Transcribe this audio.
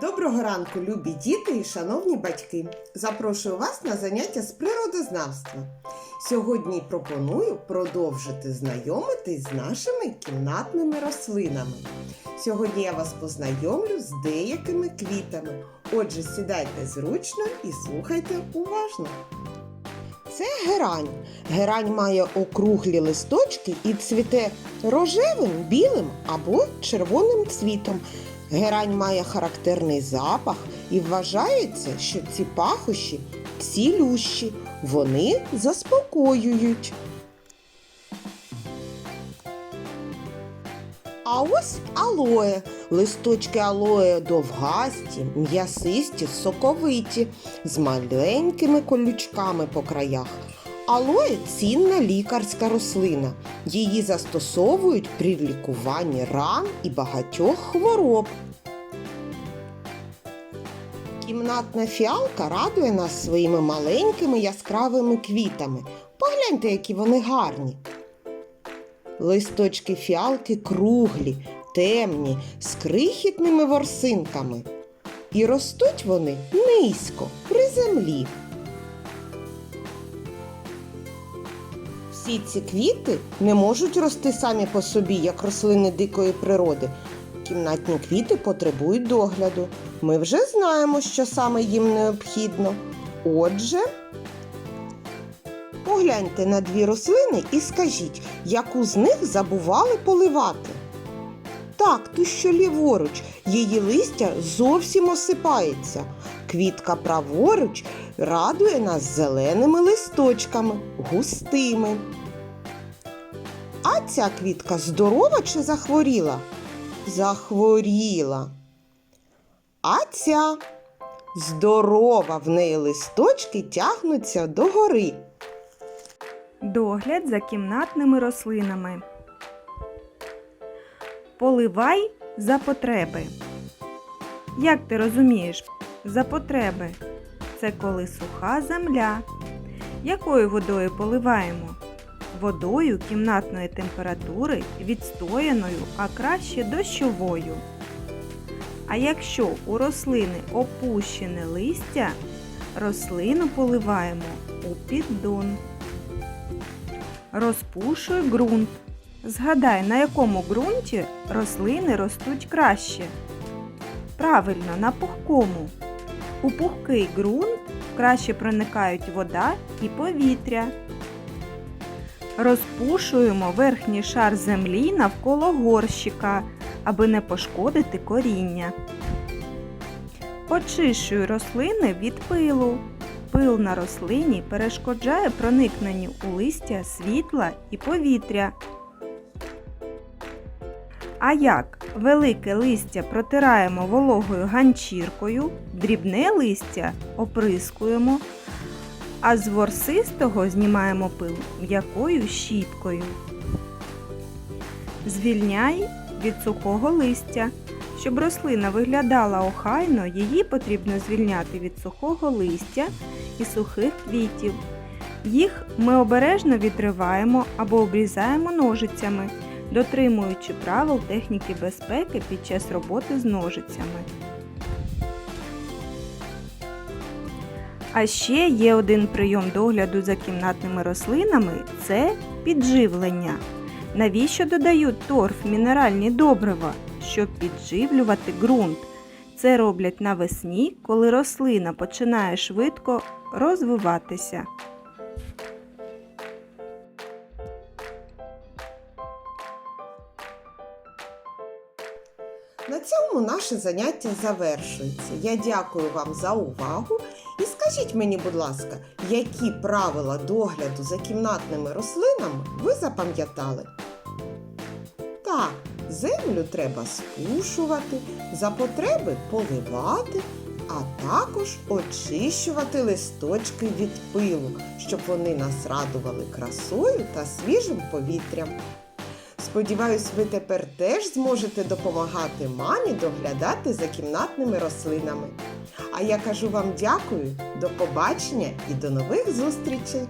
Доброго ранку, любі діти і шановні батьки! Запрошую вас на заняття з природознавства. Сьогодні пропоную продовжити знайомитись з нашими кімнатними рослинами. Сьогодні я вас познайомлю з деякими квітами. Отже, сідайте зручно і слухайте уважно. Це герань. Герань має округлі листочки і цвіте рожевим, білим або червоним цвітом. Герань має характерний запах і вважається, що ці пахощі цілющі, вони заспокоюють. А ось алоє. Листочки алоє довгасті, м'ясисті, соковиті, з маленькими колючками по краях. Алоє цінна лікарська рослина. Її застосовують при лікуванні ран і багатьох хвороб. Кімнатна фіалка радує нас своїми маленькими яскравими квітами. Погляньте, які вони гарні. Листочки фіалки круглі, темні, з крихітними ворсинками. І ростуть вони низько, при землі. Всі ці квіти не можуть рости самі по собі, як рослини дикої природи. Кімнатні квіти потребують догляду. Ми вже знаємо, що саме їм необхідно. Отже, погляньте на дві рослини і скажіть, яку з них забували поливати. Так, ту, що ліворуч, її листя зовсім осипається. Квітка праворуч радує нас зеленими листочками, густими. А ця квітка здорова чи захворіла? Захворіла. А ця здорова в неї листочки тягнуться догори. Догляд за кімнатними рослинами. Поливай за потреби. Як ти розумієш, за потреби це коли суха земля. Якою водою поливаємо? Водою кімнатної температури відстояною, а краще дощовою. А якщо у рослини опущене листя, рослину поливаємо у піддон. Розпушуй ґрунт. Згадай, на якому ґрунті рослини ростуть краще. Правильно, на пухкому. У пухкий ґрунт краще проникають вода і повітря. Розпушуємо верхній шар землі навколо горщика, аби не пошкодити коріння. Очищуй рослини від пилу. Пил на рослині перешкоджає проникненню у листя світла і повітря. А як велике листя протираємо вологою ганчіркою, дрібне листя оприскуємо, а з ворсистого знімаємо пил м'якою щіткою. Звільняй від сухого листя. Щоб рослина виглядала охайно, її потрібно звільняти від сухого листя і сухих квітів. Їх ми обережно відриваємо або обрізаємо ножицями, дотримуючи правил техніки безпеки під час роботи з ножицями. А ще є один прийом догляду за кімнатними рослинами це підживлення. Навіщо додають торф мінеральні добрива? Щоб підживлювати ґрунт. Це роблять навесні, коли рослина починає швидко розвиватися. На цьому наше заняття завершується. Я дякую вам за увагу і скажіть мені, будь ласка, які правила догляду за кімнатними рослинами ви запам'ятали? Так, землю треба спушувати, за потреби поливати, а також очищувати листочки від пилу, щоб вони нас радували красою та свіжим повітрям. Сподіваюсь, ви тепер теж зможете допомагати мамі доглядати за кімнатними рослинами. А я кажу вам дякую, до побачення і до нових зустрічей!